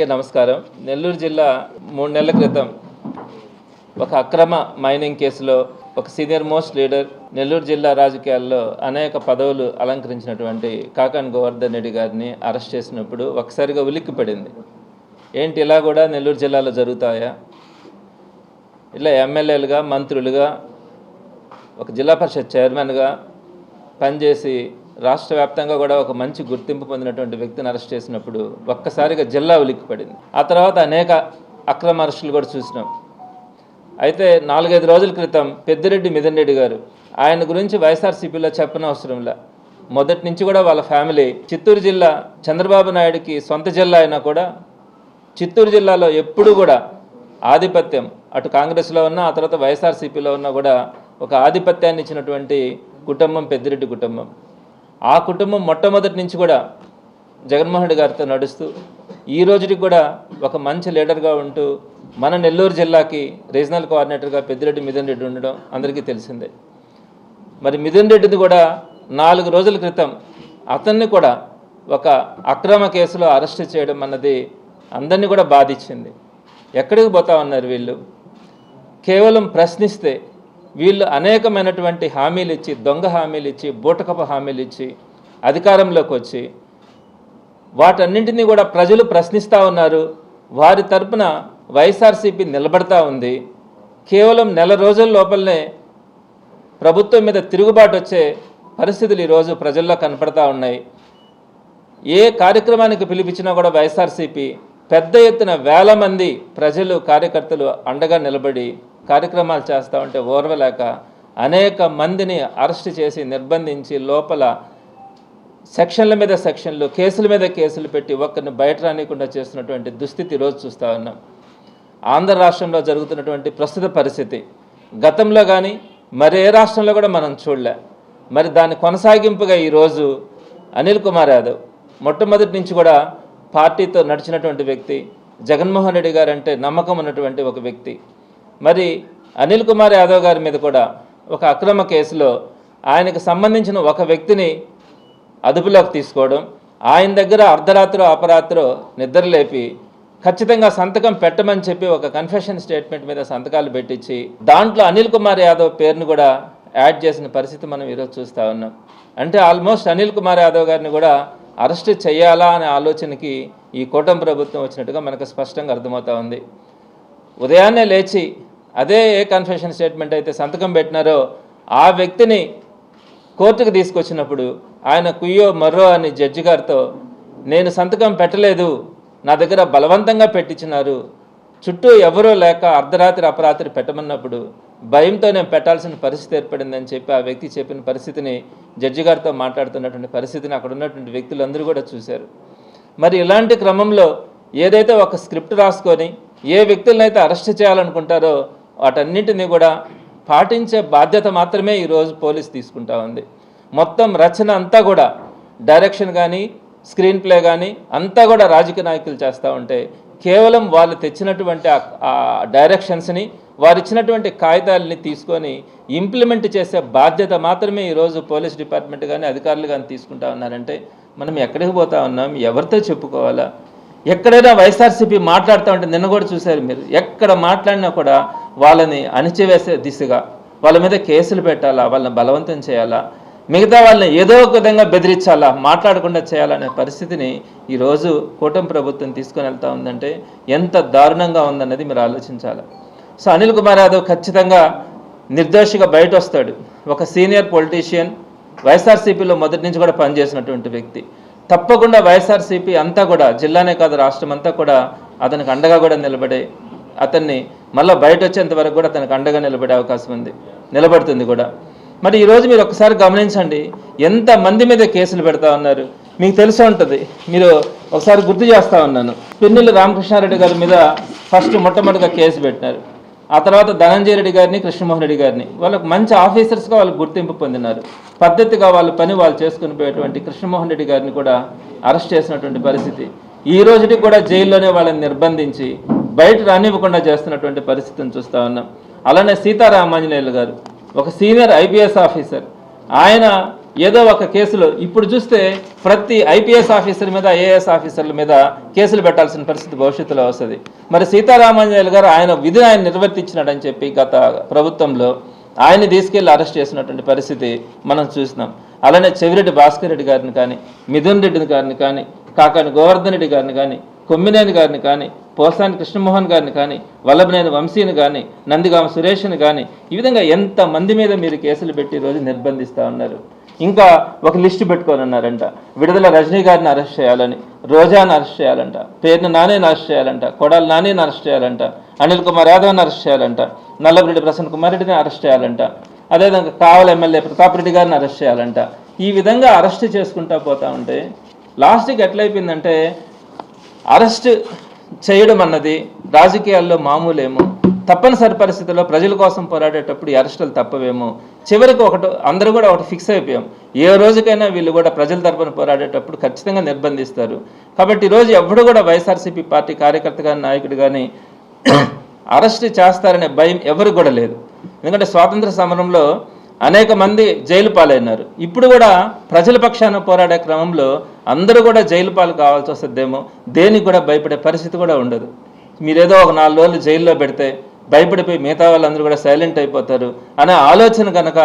అందరికీ నమస్కారం. నెల్లూరు జిల్లా మూడు నెలల క్రితం ఒక అక్రమ మైనింగ్ కేసులో ఒక సీనియర్ మోస్ట్ లీడర్ నెల్లూరు జిల్లా రాజకీయాల్లో అనేక పదవులు అలంకరించినటువంటి కాకాన్ గోవర్ధన్ రెడ్డి గారిని అరెస్ట్ చేసినప్పుడు ఒకసారిగా ఉలిక్కి పడింది. ఏంటి ఇలా కూడా నెల్లూరు జిల్లాలో జరుగుతాయా? ఇలా ఎమ్మెల్యేలుగా మంత్రులుగా ఒక జిల్లా పరిషత్ చైర్మన్గా పనిచేసి రాష్ట్ర వ్యాప్తంగా కూడా ఒక మంచి గుర్తింపు పొందినటువంటి వ్యక్తిని అరెస్ట్ చేసినప్పుడు ఒక్కసారిగా జిల్లా ఉలిక్కిపడింది ఆ తర్వాత అనేక అక్రమ అరెస్టులు కూడా చూసినాం. అయితే నాలుగైదు రోజుల క్రితం పెద్దిరెడ్డి మిథన్ రెడ్డి గారు ఆయన గురించి వైఎస్ఆర్సీపీలో చెప్పనవసరంలా మొదటి నుంచి కూడా వాళ్ళ ఫ్యామిలీ చిత్తూరు జిల్లా చంద్రబాబు నాయుడికి సొంత జిల్లా అయినా కూడా చిత్తూరు జిల్లాలో ఎప్పుడు కూడా ఆధిపత్యం అటు కాంగ్రెస్లో ఉన్న ఆ తర్వాత వైఎస్ఆర్సీపీలో ఉన్న కూడా ఒక ఆధిపత్యాన్ని ఇచ్చినటువంటి కుటుంబం పెద్దిరెడ్డి కుటుంబం. ఆ కుటుంబం మొట్టమొదటి నుంచి కూడా జగన్మోహన్ రెడ్డి గారితో నడుస్తూ ఈ రోజుకి కూడా ఒక మంచి లీడర్గా ఉంటూ మన నెల్లూరు జిల్లాకి రీజనల్ కోఆర్డినేటర్గా పెద్దిరెడ్డి మిథున్ రెడ్డి ఉండడం అందరికీ తెలిసిందే. మరి మిథున్ రెడ్డిది కూడా నాలుగు రోజుల క్రితం అతన్ని కూడా ఒక అక్రమ కేసులో అరెస్ట్ చేయడం అన్నది అందరినీ కూడా బాధించింది. ఎక్కడికి పోతా ఉన్నారు వీళ్ళు? కేవలం ప్రశ్నిస్తే వీళ్ళు అనేకమైనటువంటి హామీలు ఇచ్చి దొంగ హామీలు ఇచ్చి బూటకపు హామీలు ఇచ్చి అధికారంలోకి వచ్చి వాటన్నింటినీ కూడా ప్రజలు ప్రశ్నిస్తూ ఉన్నారు. వారి తరపున వైఎస్ఆర్సీపీ నిలబడతా ఉంది. కేవలం నెల రోజుల లోపలనే ప్రభుత్వం మీద తిరుగుబాటు వచ్చే పరిస్థితులు ఈరోజు ప్రజల్లో కనపడతా ఉన్నాయి. ఏ కార్యక్రమానికి పిలిపించినా కూడా వైఎస్ఆర్సీపీ పెద్ద ఎత్తున వేల మంది ప్రజలు కార్యకర్తలు అండగా నిలబడి కార్యక్రమాలు చేస్తూ ఉంటే ఓర్వలేక అనేక మందిని అరెస్ట్ చేసి నిర్బంధించి లోపల సెక్షన్ల మీద సెక్షన్లు కేసుల మీద కేసులు పెట్టి ఒక్కరిని బయట రానియకుండా చేస్తున్నటువంటి దుస్థితి ఈరోజు చూస్తూ ఉన్నాం. ఆంధ్ర రాష్ట్రంలో జరుగుతున్నటువంటి ప్రస్తుత పరిస్థితి. గతంలో కానీ మరి ఏ రాష్ట్రంలో కూడా మనం చూడలే. మరి దాని కొనసాగింపుగా ఈరోజు అనిల్ కుమార్ యాదవ్ మొట్టమొదటి నుంచి కూడా పార్టీతో నడిచినటువంటి వ్యక్తి జగన్మోహన్ రెడ్డి గారంటే నమ్మకం ఉన్నటువంటి ఒక వ్యక్తి. మరి అనిల్ కుమార్ యాదవ్ గారి మీద కూడా ఒక అక్రమ కేసులో ఆయనకు సంబంధించిన ఒక వ్యక్తిని అదుపులోకి తీసుకోవడం ఆయన దగ్గర అర్ధరాత్రో అపరాత్రో నిద్రలేపి ఖచ్చితంగా సంతకం పెట్టమని చెప్పి ఒక కన్ఫెషన్ స్టేట్మెంట్ మీద సంతకాలు పెట్టించి దాంట్లో అనిల్ కుమార్ యాదవ్ పేరును కూడా యాడ్ చేసిన పరిస్థితి మనం ఈరోజు చూస్తూ ఉన్నాం. అంటే ఆల్మోస్ట్ అనిల్ కుమార్ యాదవ్ గారిని కూడా అరెస్ట్ చేయాలా అనే ఆలోచనకి ఈ కూటమి ప్రభుత్వం వచ్చినట్టుగా మనకు స్పష్టంగా అర్థమవుతా ఉంది. ఉదయాన్నే లేచి అదే ఏ కన్ఫెషన్ స్టేట్మెంట్ అయితే సంతకం పెట్టినారో ఆ వ్యక్తిని కోర్టుకు తీసుకొచ్చినప్పుడు ఆయన కుయ్యో మర్రో అని జడ్జి గారితో నేను సంతకం పెట్టలేదు. నా దగ్గర బలవంతంగా పెట్టించినారు చుట్టూ ఎవరూ లేక అర్ధరాత్రి అపరాత్రి పెట్టమన్నప్పుడు భయంతో నేను పెట్టాల్సిన పరిస్థితి ఏర్పడిందని చెప్పి ఆ వ్యక్తి చెప్పిన పరిస్థితిని జడ్జి గారితో మాట్లాడుతున్నటువంటి పరిస్థితిని అక్కడ ఉన్నటువంటి వ్యక్తులందరూ కూడా చూశారు. మరి ఇలాంటి క్రమంలో ఏదైతే ఒక స్క్రిప్ట్ రాసుకొని ఏ వ్యక్తులనైతే అరెస్ట్ చేయాలనుకుంటారో వాటన్నింటినీ కూడా పాటించే బాధ్యత మాత్రమే ఈరోజు పోలీస్ తీసుకుంటా ఉంది. మొత్తం రచన అంతా కూడా డైరెక్షన్ కానీ స్క్రీన్ ప్లే కానీ అంతా కూడా రాజకీయ నాయకులు చేస్తూ ఉంటే కేవలం వాళ్ళు తెచ్చినటువంటి ఆ- ఆ డైరెక్షన్స్ని వారు ఇచ్చినటువంటి కాగితాలని తీసుకొని ఇంప్లిమెంట్ చేసే బాధ్యత మాత్రమే ఈరోజు పోలీస్ డిపార్ట్మెంట్ కానీ అధికారులు కానీ తీసుకుంటా ఉన్నారంటే మనం ఎక్కడికి పోతా ఉన్నాం? ఎవరితో చెప్పుకోవాలా? ఎక్కడైనా వైఎస్ఆర్సీపీ మాట్లాడుతూ ఉంటే నిన్న కూడా చూశారు మీరు. ఎక్కడ మాట్లాడినా కూడా వాళ్ళని అణిచివేసే దిశగా వాళ్ళ మీద కేసులు పెట్టాలా వాళ్ళని బలవంతం చేయాలా మిగతా వాళ్ళని ఏదో ఒక విధంగా బెదిరించాలా మాట్లాడకుండా చేయాలనే పరిస్థితిని ఈరోజు కూటమి ప్రభుత్వం తీసుకుని వెళ్తా ఉందంటే ఎంత దారుణంగా ఉందన్నది మీరు ఆలోచించాలి. సో అనిల్ కుమార్ యాదవ్ ఖచ్చితంగా నిర్దోషిగా బయట వస్తాడు ఒక సీనియర్ పొలిటీషియన్ వైఎస్ఆర్సీపీలో మొదటి నుంచి కూడా పనిచేసినటువంటి వ్యక్తి. తప్పకుండా వైఎస్ఆర్సీపీ అంతా కూడా జిల్లానే కాదు రాష్ట్రం అంతా కూడా అతనికి అండగా కూడా నిలబడే అతన్ని మళ్ళీ బయట వచ్చేంత వరకు కూడా అతనికి అండగా నిలబడే అవకాశం ఉంది నిలబడుతుంది కూడా. మరి ఈరోజు మీరు ఒకసారి గమనించండి ఎంత మంది మీద కేసులు పెడతా ఉన్నారు? మీకు తెలిసి ఉంటుంది మీరు ఒకసారి గుర్తు చేస్తా ఉన్నాను. పిన్నెల్లి రామకృష్ణారెడ్డి గారి మీద ఫస్ట్ మొట్టమొదటిగా కేసు పెట్టినారు. ఆ తర్వాత ధనంజయ రెడ్డి గారిని కృష్ణమోహన్ రెడ్డి గారిని. వాళ్ళకు మంచి ఆఫీసర్స్గా వాళ్ళు గుర్తింపు పొందినారు. పద్ధతిగా వాళ్ళ పని వాళ్ళు చేసుకుని పోయేటువంటి కృష్ణమోహన్ రెడ్డి గారిని కూడా అరెస్ట్ చేసినటువంటి పరిస్థితి. ఈ రోజుకి కూడా జైల్లోనే వాళ్ళని నిర్బంధించి బయట రానివ్వకుండా చేస్తున్నటువంటి పరిస్థితిని చూస్తా ఉన్నాం. అలానే సీతారామాంజనేయులు గారు ఒక సీనియర్ ఐపీఎస్ ఆఫీసర్. ఆయన ఏదో ఒక కేసులో ఇప్పుడు చూస్తే ప్రతి ఐపీఎస్ ఆఫీసర్ మీద ఏఎస్ ఆఫీసర్ల మీద కేసులు పెట్టాల్సిన పరిస్థితి భవిష్యత్తులో వస్తుంది. మరి సీతారామాంజనేయులు గారు ఆయన విధిని ఆయన నిర్వర్తించినాడని చెప్పి గత ప్రభుత్వంలో ఆయన్ని తీసుకెళ్ళి అరెస్ట్ చేసినటువంటి పరిస్థితి మనం చూసినాం. అలానే చెవిరెడ్డి భాస్కర్ రెడ్డి గారిని కానీ మిథున్ రెడ్డిని గారిని కానీ కాకాని గోవర్ధన్ రెడ్డి గారిని కానీ కొమ్మినేని గారిని కానీ పోసాని కృష్ణమోహన్ గారిని కానీ వల్లభనేని వంశీని కానీ నందిగామ సురేష్ని కానీ ఈ విధంగా ఎంత మంది మీద మీరు కేసులు పెట్టి రోజు నిర్బంధిస్తూ ఉన్నారు? ఇంకా ఒక లిస్టు పెట్టుకోనన్నారంట. విడుదల రజనీ గారిని అరెస్ట్ చేయాలని రోజాని అరెస్ట్ చేయాలంట పేరుని నానేని అరెస్ట్ చేయాలంట కొడాలి నానేని అరెస్ట్ చేయాలంట అనిల్ కుమార్ యాదవ్ని అరెస్ట్ చేయాలంట నల్లబరెడ్డి ప్రసన్న కుమార్ రెడ్డిని అరెస్ట్ చేయాలంట అదేవిధంగా కావల ఎమ్మెల్యే ప్రతాప్ రెడ్డి గారిని అరెస్ట్ చేయాలంట. ఈ విధంగా అరెస్ట్ చేసుకుంటా పోతా ఉంటే లాస్ట్కి ఎట్లయిపోయిందంటే అరెస్ట్ చేయడం అన్నది రాజకీయాల్లో మామూలేమో తప్పనిసరి పరిస్థితుల్లో ప్రజల కోసం పోరాడేటప్పుడు అరెస్టులు తప్పవేమో. చివరికి ఒకటి అందరూ కూడా ఒకటి ఫిక్స్ అయిపోయాం. ఏ రోజుకైనా వీళ్ళు కూడా ప్రజల తరపున పోరాడేటప్పుడు ఖచ్చితంగా నిర్బంధిస్తారు. కాబట్టి ఈరోజు ఎవడు కూడా వైఎస్ఆర్సీపీ పార్టీ కార్యకర్త కానీ నాయకుడు కానీ అరెస్ట్ చేస్తారనే భయం ఎవరికి కూడా లేదు. ఎందుకంటే స్వాతంత్ర సమరంలో అనేక మంది జైలు పాలైనారు. ఇప్పుడు కూడా ప్రజల పక్షాన పోరాడే క్రమంలో అందరూ కూడా జైలు పాలు కావాల్సి వస్తుందేమో. దేనికి కూడా భయపడే పరిస్థితి కూడా ఉండదు. మీరేదో ఒక నాలుగు రోజులు జైల్లో పెడితే భయపడిపోయి మిగతా వాళ్ళందరూ కూడా సైలెంట్ అయిపోతారు అనే ఆలోచన కనుక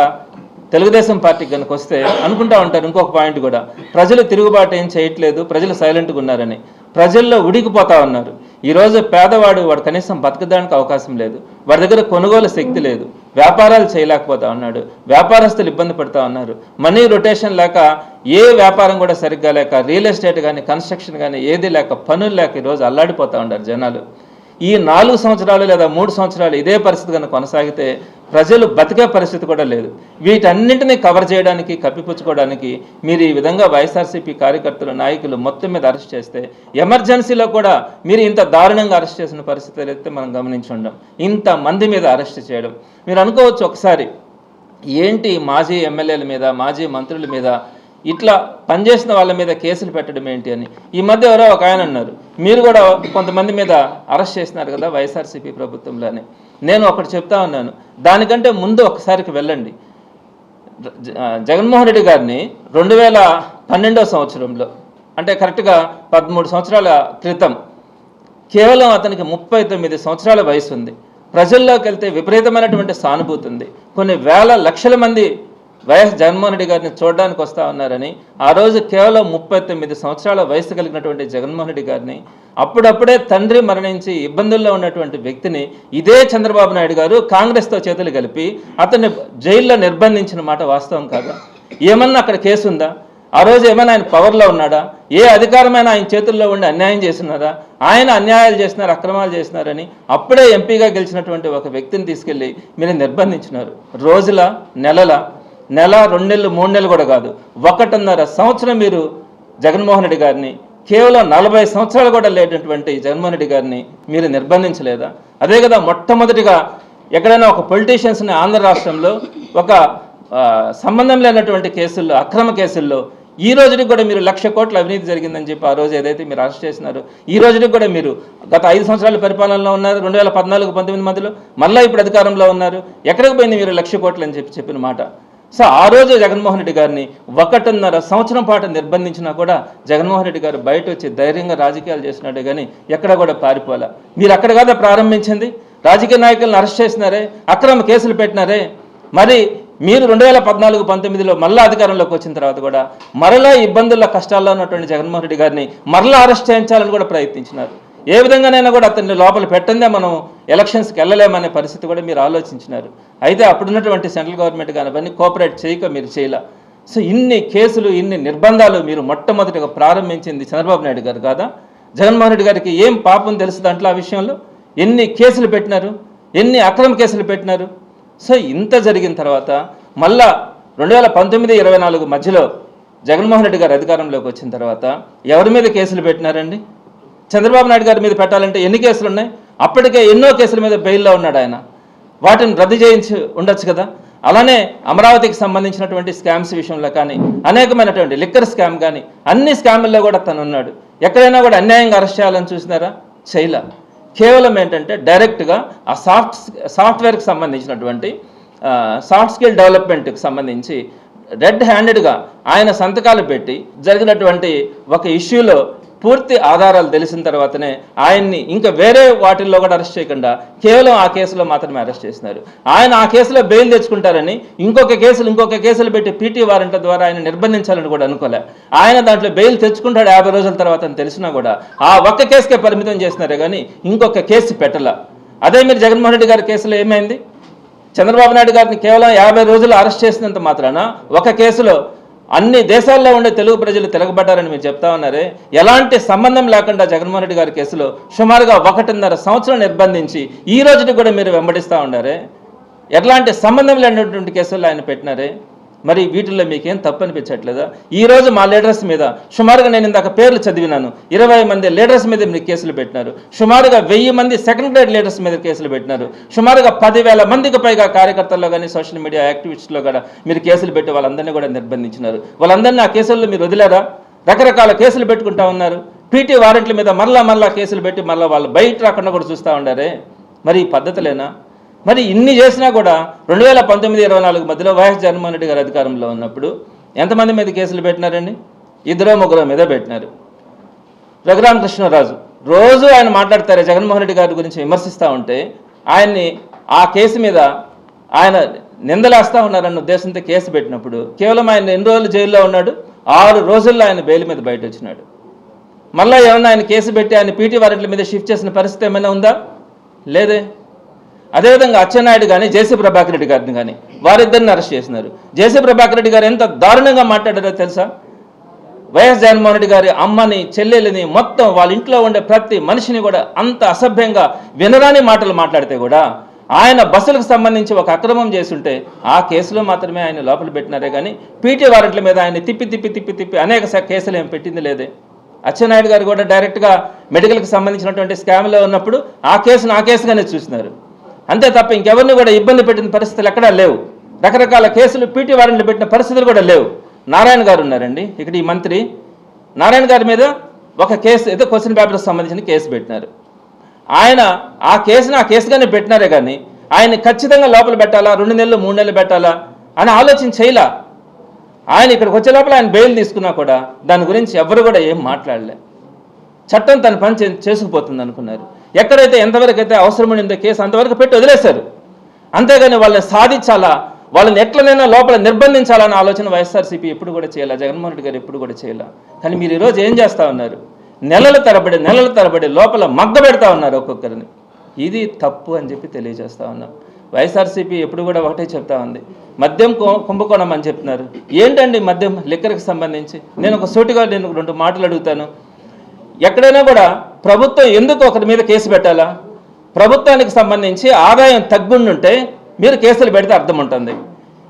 తెలుగుదేశం పార్టీకి కనుక వస్తే అనుకుంటా ఉంటారు ఇంకొక పాయింట్ కూడా. ప్రజలు తిరుగుబాటు ఏం చేయట్లేదు ప్రజలు సైలెంట్గా ఉన్నారని. ప్రజల్లో ఉడికిపోతా ఉన్నారు. ఈరోజు పేదవాడు వాడు కనీసం బతకడానికి అవకాశం లేదు. వాడి దగ్గర కొనుగోలు శక్తి లేదు. వ్యాపారాలు చేయలేకపోతా ఉన్నాడు. వ్యాపారస్తులు ఇబ్బంది పడుతూ ఉన్నారు. మనీ రొటేషన్ లేక ఏ వ్యాపారం కూడా సరిగ్గా లేక రియల్ ఎస్టేట్ కానీ కన్స్ట్రక్షన్ కానీ ఏది లేక పనులు లేక ఈరోజు అల్లాడిపోతూ ఉన్నారు జనాలు. ఈ నాలుగు సంవత్సరాలు లేదా మూడు సంవత్సరాలు ఇదే పరిస్థితి కనుక కొనసాగితే ప్రజలు బతికే పరిస్థితి కూడా లేదు. వీటన్నింటినీ కవర్ చేయడానికి కప్పిపుచ్చుకోవడానికి మీరు ఈ విధంగా వైఎస్ఆర్సీపీ కార్యకర్తలు నాయకులు మొత్తం మీద అరెస్ట్ చేస్తే ఎమర్జెన్సీలో కూడా మీరు ఇంత దారుణంగా అరెస్ట్ చేసిన పరిస్థితులు అయితే మనం గమనించి ఉండం ఇంత మంది మీద అరెస్ట్ చేయడం. మీరు అనుకోవచ్చు ఒకసారి ఏంటి మాజీ ఎమ్మెల్యేల మీద మాజీ మంత్రుల మీద ఇట్లా పనిచేసిన వాళ్ళ మీద కేసులు పెట్టడం ఏంటి అని. ఈ మధ్య ఎవరో ఒక ఆయన అన్నారు. మీరు కూడా కొంతమంది మీద అరెస్ట్ చేసినారు కదా వైఎస్ఆర్సీపీ ప్రభుత్వంలోనే. నేను ఒకటి చెప్తా ఉన్నాను. దానికంటే ముందు ఒకసారికి వెళ్ళండి. జగన్మోహన్ రెడ్డి గారిని రెండు వేల పన్నెండో సంవత్సరంలో అంటే కరెక్ట్గా పదమూడు సంవత్సరాల క్రితం కేవలం అతనికి ముప్పై తొమ్మిది సంవత్సరాల వయసు ఉంది ప్రజల్లోకి వెళ్తే విపరీతమైనటువంటి సానుభూతి ఉంది. కొన్ని వేల లక్షల మంది వైఎస్ జగన్మోహన్ రెడ్డి గారిని చూడడానికి వస్తా ఉన్నారని ఆ రోజు కేవలం ముప్పై తొమ్మిది సంవత్సరాల వయసు కలిగినటువంటి జగన్మోహన్ రెడ్డి గారిని అప్పుడప్పుడే తండ్రి మరణించి ఇబ్బందుల్లో ఉన్నటువంటి వ్యక్తిని ఇదే చంద్రబాబు నాయుడు గారు కాంగ్రెస్తో చేతులు కలిపి అతన్ని జైల్లో నిర్బంధించిన మాట వాస్తవం కాదా? ఏమన్నా అక్కడ కేసు ఉందా? ఆ రోజు ఏమైనా ఆయన పవర్లో ఉన్నాడా? ఏ అధికారమైన ఆయన చేతుల్లో ఉండి అన్యాయం చేస్తున్నారా ఆయన అన్యాయాలు చేసినారు అక్రమాలు చేసినారని అప్పుడే ఎంపీగా గెలిచినటువంటి ఒక వ్యక్తిని తీసుకెళ్ళి మీరు నిర్బంధించినారు. రోజుల నెలల నెల రెండు నెలలు మూడు నెలలు కూడా కాదు. ఒకటిన్నర సంవత్సరం మీరు జగన్మోహన్ రెడ్డి గారిని కేవలం నలభై సంవత్సరాలు కూడా లేనటువంటి జగన్మోహన్ రెడ్డి గారిని మీరు నిర్బంధించలేదా? అదే కదా మొట్టమొదటిగా ఎక్కడైనా ఒక పొలిటీషియన్స్ని ఆంధ్ర రాష్ట్రంలో ఒక సంబంధం లేనటువంటి కేసుల్లో అక్రమ కేసుల్లో ఈ రోజుకి కూడా మీరు లక్ష కోట్ల అవినీతి జరిగిందని చెప్పి ఆ రోజు ఏదైతే మీరు అరెస్ట్ చేసినారు ఈ రోజుకి కూడా మీరు గత ఐదు సంవత్సరాల పరిపాలనలో ఉన్నారు రెండు వేల పద్నాలుగు పంతొమ్మిది మధ్యలో మళ్ళీ ఇప్పుడు అధికారంలో ఉన్నారు ఎక్కడికి పోయింది మీరు లక్ష కోట్లు అని చెప్పి చెప్పిన మాట? సో ఆ రోజు జగన్మోహన్ రెడ్డి గారిని ఒకటిన్నర సంవత్సరం పాటు నిర్బంధించినా కూడా జగన్మోహన్ రెడ్డి గారు బయట వచ్చి ధైర్యంగా రాజకీయాలు చేసినట్టే కానీ ఎక్కడ కూడా పారిపోలే. మీరు అక్కడ కదా ప్రారంభించింది? రాజకీయ నాయకులను అరెస్ట్ చేసినారే? అక్రమ కేసులు పెట్టినారే? మరి మీరు రెండు వేల పద్నాలుగు పంతొమ్మిదిలో మళ్ళా అధికారంలోకి వచ్చిన తర్వాత కూడా మరలా ఇబ్బందుల్లో కష్టాల్లో ఉన్నటువంటి జగన్మోహన్ రెడ్డి గారిని మరలా అరెస్ట్ చేయించాలని కూడా ప్రయత్నించినారు. ఏ విధంగానైనా కూడా అతన్ని లోపల పెట్టందే మనం ఎలక్షన్స్కి వెళ్ళలేమనే పరిస్థితి కూడా మీరు ఆలోచించినారు. అయితే అప్పుడున్నటువంటి సెంట్రల్ గవర్నమెంట్ కానీ అవన్నీ కోఆపరేట్ చేయక మీరు చేయలే. సో ఇన్ని కేసులు ఇన్ని నిర్బంధాలు మీరు మొట్టమొదటిగా ప్రారంభించింది చంద్రబాబు నాయుడు గారు కాదా? జగన్మోహన్ రెడ్డి గారికి ఏం పాపం తెలుసు దాంట్లో ఆ విషయంలో? ఎన్ని కేసులు పెట్టినారు? ఎన్ని అక్రమ కేసులు పెట్టినారు? సో ఇంత జరిగిన తర్వాత మళ్ళా రెండు వేల పంతొమ్మిది ఇరవై నాలుగు మధ్యలో జగన్మోహన్ రెడ్డి గారు అధికారంలోకి వచ్చిన తర్వాత ఎవరి మీద కేసులు పెట్టినారండి? చంద్రబాబు నాయుడు గారి మీద పెట్టాలంటే ఎన్ని కేసులు ఉన్నాయి? అప్పటికే ఎన్నో కేసుల మీద బెయిల్లో ఉన్నాడు ఆయన. వాటిని రద్దు చేయించి ఉండొచ్చు కదా? అలానే అమరావతికి సంబంధించినటువంటి స్కామ్స్ విషయంలో కానీ అనేకమైనటువంటి లిక్కర్ స్కామ్ కానీ అన్ని స్కాముల్లో కూడా తను ఉన్నాడు. ఎక్కడైనా కూడా అన్యాయంగా అరెస్ట్ చేయాలని చూసినారా? చేయలే. కేవలం ఏంటంటే డైరెక్ట్గా ఆ సాఫ్ట్ సాఫ్ట్వేర్కి సంబంధించినటువంటి సాఫ్ట్ స్కిల్ డెవలప్మెంట్కి సంబంధించి రెడ్ హ్యాండెడ్గా ఆయన సంతకాలు పెట్టి జరిగినటువంటి ఒక ఇష్యూలో పూర్తి ఆధారాలు తెలిసిన తర్వాతనే ఆయన్ని ఇంకా వేరే వాటిల్లో కూడా అరెస్ట్ చేయకుండా కేవలం ఆ కేసులో మాత్రమే అరెస్ట్ చేసినారు. ఆయన ఆ కేసులో బెయిల్ తెచ్చుకుంటారని ఇంకొక కేసులు ఇంకొక కేసులు పెట్టి పీటీ వారెంట్ల ద్వారా ఆయన నిర్బంధించాలని కూడా అనుకోలే. ఆయన దాంట్లో బెయిల్ తెచ్చుకుంటాడు యాభై రోజుల తర్వాత అని తెలిసినా కూడా ఆ ఒక్క కేసుకే పరిమితం చేసినారే కానీ ఇంకొక కేసు పెట్టల. అదే మీరు జగన్మోహన్ రెడ్డి గారి కేసులో ఏమైంది? చంద్రబాబు నాయుడు గారిని కేవలం యాభై రోజులు అరెస్ట్ చేసినంత మాత్రాన ఒక కేసులో అన్ని దేశాల్లో ఉండే తెలుగు ప్రజలు తిరగబడ్డారని మీరు చెప్తా ఉన్నారే. ఎలాంటి సంబంధం లేకుండా జగన్మోహన్ రెడ్డి గారి కేసులో సుమారుగా ఒకటిన్నర సంవత్సరం నిర్బంధించి ఈ రోజుకి కూడా మీరు వెంబడిస్తూ ఉన్నారే ఎలాంటి సంబంధం లేనటువంటి కేసుల్లో ఆయన పెట్టినారే? మరి వీటిల్లో మీకేం తప్పు అనిపించట్లేదా ఈ రోజు మా లీడర్స్ మీద సుమారుగా నేను ఇందాక పేర్లు చదివినాను. ఇరవై మంది లీడర్స్ మీద మీరు కేసులు పెట్టినారు. సుమారుగా వెయ్యి మంది సెకండ్ గ్రేడ్ లీడర్స్ మీద కేసులు పెట్టినారు. సుమారుగా పదివేల మందికి పైగా కార్యకర్తల్లో కానీ సోషల్ మీడియా యాక్టివిస్టులో కూడా మీరు కేసులు పెట్టి వాళ్ళందరినీ కూడా నిర్బంధించినారు. వాళ్ళందరినీ ఆ కేసుల్లో మీరు వదిలేరా? రకరకాల కేసులు పెట్టుకుంటా ఉన్నారు. పీటీ వారెంట్ల మీద మరలా మరలా కేసులు పెట్టి మళ్ళీ వాళ్ళు బయట రాకుండా కూడా చూస్తూ ఉండారే? మరి ఈ పద్ధతులేనా? మరి ఇన్ని చేసినా కూడా రెండు వేల పంతొమ్మిది ఇరవై నాలుగు మధ్యలో వైఎస్ జగన్మోహన్ రెడ్డి గారు అధికారంలో ఉన్నప్పుడు ఎంతమంది మీద కేసులు పెట్టినారండి? ఇద్దరో ముగ్గురో మీద పెట్టినారు. రఘురామకృష్ణరాజు రోజు ఆయన మాట్లాడతారే జగన్మోహన్ రెడ్డి గారి గురించి విమర్శిస్తూ ఉంటే ఆయన్ని ఆ కేసు మీద ఆయన నిందలేస్తూ ఉన్నారన్న ఉద్దేశంతో కేసు పెట్టినప్పుడు కేవలం ఆయన ఎన్ని రోజులు జైల్లో ఉన్నాడు? ఆరు రోజుల్లో ఆయన బెయిల్ మీద బయట వచ్చినాడు మళ్ళీ ఏమన్నా ఆయన కేసు పెట్టి ఆయన పీటీ వారెంట్ల మీద షిఫ్ట్ చేసిన పరిస్థితి ఏమైనా ఉందా? లేదే. అదేవిధంగా అచ్చెన్నాయుడు కానీ జేసీ ప్రభాకర్ రెడ్డి గారిని కానీ వారిద్దరిని అరెస్ట్ చేసినారు. జేసీ ప్రభాకర్ రెడ్డి గారు ఎంత దారుణంగా మాట్లాడారో తెలుసా? వైఎస్ జగన్మోహన్ రెడ్డి గారి అమ్మని చెల్లెలిని మొత్తం వాళ్ళ ఇంట్లో ఉండే ప్రతి మనిషిని కూడా అంత అసభ్యంగా వినరాని మాటలు మాట్లాడితే కూడా ఆయన బస్సులకు సంబంధించి ఒక అక్రమం చేస్తుంటే ఆ కేసులో మాత్రమే ఆయన లోపల పెట్టినారే కానీ పీటీ వారెంట్ల మీద ఆయన తిప్పి తిప్పి తిప్పి తిప్పి అనేక కేసులు ఏం పెట్టింది లేదే. అచ్చెన్నాయుడు గారు కూడా డైరెక్ట్గా మెడికల్కి సంబంధించినటువంటి స్కామ్లో ఉన్నప్పుడు ఆ కేసును ఆ కేసుగానే చూసినారు. అంతే తప్ప ఇంకెవరిని కూడా ఇబ్బంది పెట్టిన పరిస్థితులు ఎక్కడా లేవు. రకరకాల కేసులు పీటీ వారెంట్లు పెట్టిన పరిస్థితులు కూడా లేవు. నారాయణ గారు ఉన్నారండి. ఇక్కడ ఈ మంత్రి నారాయణ గారి మీద ఒక కేసు ఏదో క్వశ్చన్ పేపర్కి సంబంధించిన కేసు పెట్టినారు. ఆయన ఆ కేసుని ఆ కేసుగానే పెట్టినారే కానీ ఆయన ఖచ్చితంగా లోపల పెట్టాలా? రెండు నెలలు మూడు నెలలు పెట్టాలా? అని ఆలోచన చేయలా. ఆయన ఇక్కడికి వచ్చే లోపల ఆయన బెయిల్ తీసుకున్నా కూడా దాని గురించి ఎవరు కూడా ఏం మాట్లాడలే. చట్టం తన పని చేసుకుపోతుంది అనుకున్నారు. ఎక్కడైతే ఎంతవరకు అయితే అవసరమైందో కేసు అంతవరకు పెట్టి వదిలేశారు. అంతేగాని వాళ్ళని సాధించాలా? వాళ్ళని ఎట్లనైనా లోపల నిర్బంధించాలన్న ఆలోచన వైఎస్ఆర్సీపీ ఎప్పుడు కూడా చేయాల? జగన్మోహన్ రెడ్డి గారు ఎప్పుడు కూడా చేయాల? కానీ మీరు ఈరోజు ఏం చేస్తా ఉన్నారు? నెలల తరబడి నెలల తరబడి లోపల మగ్గ పెడతా ఉన్నారు ఒక్కొక్కరిని. ఇది తప్పు అని చెప్పి తెలియజేస్తా ఉన్నాం. వైఎస్ఆర్సీపీ ఎప్పుడు కూడా ఒకటే చెప్తా ఉంది. మద్యం కుంభకోణం అని చెప్తున్నారు. ఏంటండి మద్యం? లిక్కర్కి సంబంధించి. నేను ఒక సూటిగా నేను రెండు మాటలు అడుగుతాను. ఎక్కడైనా కూడా ప్రభుత్వం ఎందుకు ఒకరి మీద కేసు పెట్టాలా? ప్రభుత్వానికి సంబంధించి ఆదాయం తగ్గుండుంటే మీరు కేసులు పెడితే అర్థం ఉంటుంది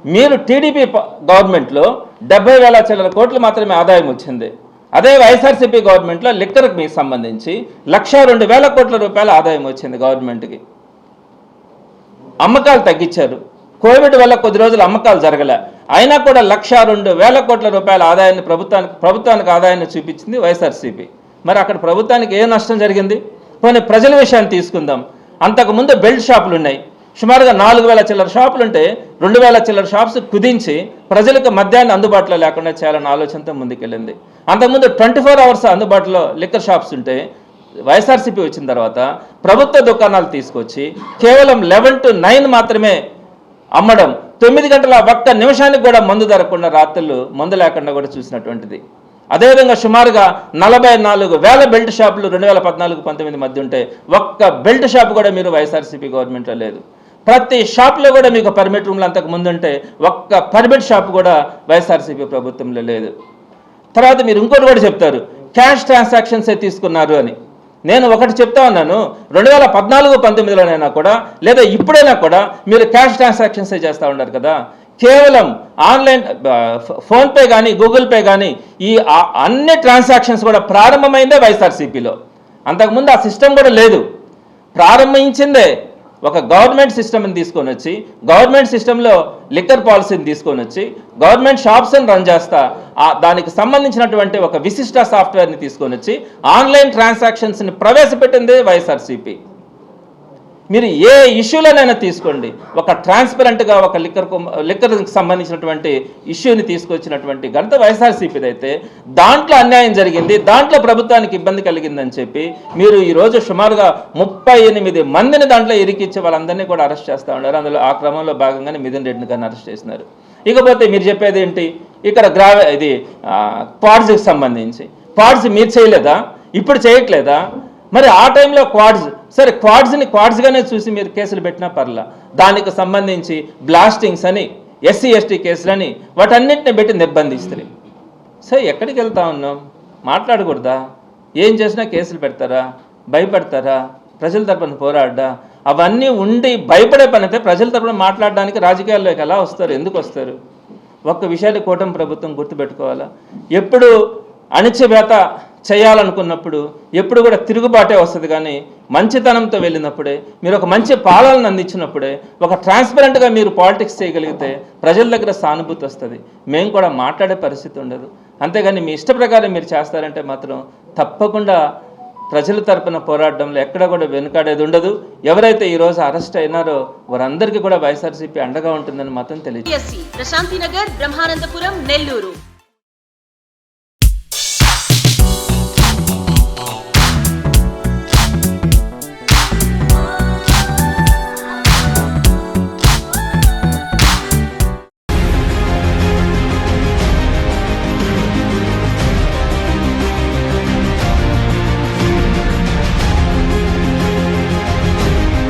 మీరు టీడీపీ ప- గవర్నమెంట్లో డెబ్బై వేల చిల్లర కోట్లు మాత్రమే ఆదాయం వచ్చింది. అదే వైఎస్ఆర్సీపీ గవర్నమెంట్లో లిక్కర్కి మీకు సంబంధించి లక్షా రెండు వేల కోట్ల రూపాయల ఆదాయం వచ్చింది గవర్నమెంట్కి. అమ్మకాలు తగ్గించారు. కోవిడ్ వల్ల కొద్ది రోజులు అమ్మకాలు జరగలే. అయినా కూడా లక్ష రెండు వేల కోట్ల రూపాయల ఆదాయాన్ని ప్రభుత్వానికి ప్రభుత్వానికి ఆదాయాన్ని చూపించింది వైఎస్ఆర్సీపీ. మరి అక్కడ ప్రభుత్వానికి ఏ నష్టం జరిగింది? పోనీ ప్రజల విషయాన్ని తీసుకుందాం. అంతకుముందు బెల్ట్ షాపులు ఉన్నాయి. సుమారుగా నాలుగు వేల చిల్లర షాపులు ఉంటే రెండు వేల చిల్లర షాప్స్ కుదించి ప్రజలకు మద్యాన్ని అందుబాటులో లేకుండా చేయాలన్న ఆలోచనతో ముందుకెళ్ళింది. అంతకుముందు ట్వంటీ ఫోర్ అవర్స్ అందుబాటులో లిక్కర్ షాప్స్ ఉంటే వైఎస్ఆర్సీపీ వచ్చిన తర్వాత ప్రభుత్వ దుకాణాలు తీసుకొచ్చి కేవలం లెవెన్ టు నైన్ మాత్రమే అమ్మడం తొమ్మిది గంటల ఒక్క నిమిషానికి కూడా మందు దొరకకుండా రాత్రులు మందు లేకుండా కూడా చూసినటువంటిది. అదేవిధంగా సుమారుగా నలభై నాలుగు వేల బెల్ట్ షాపులు రెండు వేల పద్నాలుగు పంతొమ్మిది మధ్య ఉంటే ఒక్క బెల్ట్ షాప్ కూడా మీరు వైఎస్ఆర్సీపీ గవర్నమెంట్లో లేదు. ప్రతి షాప్లో కూడా మీకు పర్మిట్ రూమ్లు అంతకు ముందు ఉంటే ఒక్క పర్మిట్ షాప్ కూడా వైఎస్ఆర్సీపీ ప్రభుత్వంలో లేదు. తర్వాత మీరు ఇంకోటి కూడా చెప్తారు క్యాష్ ట్రాన్సాక్షన్సే తీసుకున్నారు అని. నేను ఒకటి చెప్తా ఉన్నాను రెండు వేల పద్నాలుగు పంతొమ్మిదిలోనైనా కూడా లేదా ఇప్పుడైనా కూడా మీరు క్యాష్ ట్రాన్సాక్షన్సే చేస్తూ ఉన్నారు కదా. కేవలం ఆన్లైన్ ఫోన్పే కానీ గూగుల్ పే కానీ ఈ అన్ని ట్రాన్సాక్షన్స్ కూడా ప్రారంభమైందే వైఎస్ఆర్సీపీలో. అంతకుముందు ఆ సిస్టమ్ కూడా లేదు. ప్రారంభించిందే ఒక గవర్నమెంట్ సిస్టమ్ని తీసుకొని వచ్చి గవర్నమెంట్ సిస్టంలో లిక్కర్ పాలసీని తీసుకొని వచ్చి గవర్నమెంట్ షాప్స్ని రన్ చేస్తా ఆ దానికి సంబంధించినటువంటి ఒక విశిష్ట సాఫ్ట్వేర్ని తీసుకొని వచ్చి ఆన్లైన్ ట్రాన్సాక్షన్స్ని ప్రవేశపెట్టింది వైఎస్ఆర్సీపీ. మీరు ఏ ఇష్యూలోనైనా తీసుకోండి. ఒక ట్రాన్స్పరెంట్గా ఒక లిక్కర్ లిక్కర్కి సంబంధించినటువంటి ఇష్యూని తీసుకొచ్చినటువంటి ఘనత వైఎస్ఆర్సీపీది అయితే దాంట్లో అన్యాయం జరిగింది దాంట్లో ప్రభుత్వానికి ఇబ్బంది కలిగిందని చెప్పి మీరు ఈరోజు సుమారుగా ముప్పై ఎనిమిది మందిని దాంట్లో ఇరికిచ్చి వాళ్ళందరినీ కూడా అరెస్ట్ చేస్తూ ఉన్నారు. అందులో ఆ క్రమంలో భాగంగానే మిథున్ రెడ్డిని కానీ అరెస్ట్ చేసినారు. ఇకపోతే మీరు చెప్పేది ఏంటి? ఇక్కడ గ్రావ ఇది క్వాడ్స్కి సంబంధించి. క్వాడ్స్ మీరు చేయలేదా? ఇప్పుడు చేయట్లేదా? మరి ఆ టైంలో క్వాడ్స్ సరే క్వాడ్స్ని క్వాడ్స్గానే చూసి మీరు కేసులు పెట్టినా పర్లా. దానికి సంబంధించి బ్లాస్టింగ్స్ అని ఎస్సీ ఎస్టీ కేసులని వాటన్నిటిని పెట్టి నిర్బంధిస్తుంది సరే ఎక్కడికి వెళ్తా ఉన్నాం? మాట్లాడకూడదా? ఏం చేసినా కేసులు పెడతారా? భయపడతారా? ప్రజల తరపున పోరాడ్డా అవన్నీ ఉండి భయపడే పని అయితే ప్రజల తరపున మాట్లాడడానికి రాజకీయాల్లోకి ఎలా వస్తారు? ఎందుకు వస్తారు? ఒక్క విషయాన్ని కూటమి ప్రభుత్వం గుర్తుపెట్టుకోవాలా? ఎప్పుడు అణిచివేత చేయాలనుకున్నప్పుడు ఎప్పుడు కూడా తిరుగుబాటే వస్తుంది కానీ మంచితనంతో వెళ్ళినప్పుడే మీరు ఒక మంచి పాలనను అందించినప్పుడే ఒక ట్రాన్స్పరెంట్గా మీరు పాలిటిక్స్ చేయగలిగితే ప్రజల దగ్గర సానుభూతి వస్తుంది. మేము కూడా మాట్లాడే పరిస్థితి ఉండదు. అంతేగాని మీ ఇష్ట ప్రకారం మీరు చేస్తారంటే మాత్రం తప్పకుండా ప్రజల తరపున పోరాటంలో ఎక్కడ కూడా వెనుకాడేది ఉండదు. ఎవరైతే ఈ రోజు అరెస్ట్ అయినారో వారందరికీ కూడా వైఎస్ఆర్సీపీ అండగా ఉంటుందని మాత్రం తెలియదు ప్రశాంతి నగర్ బ్రహ్మానందపురం నెల్లూరు.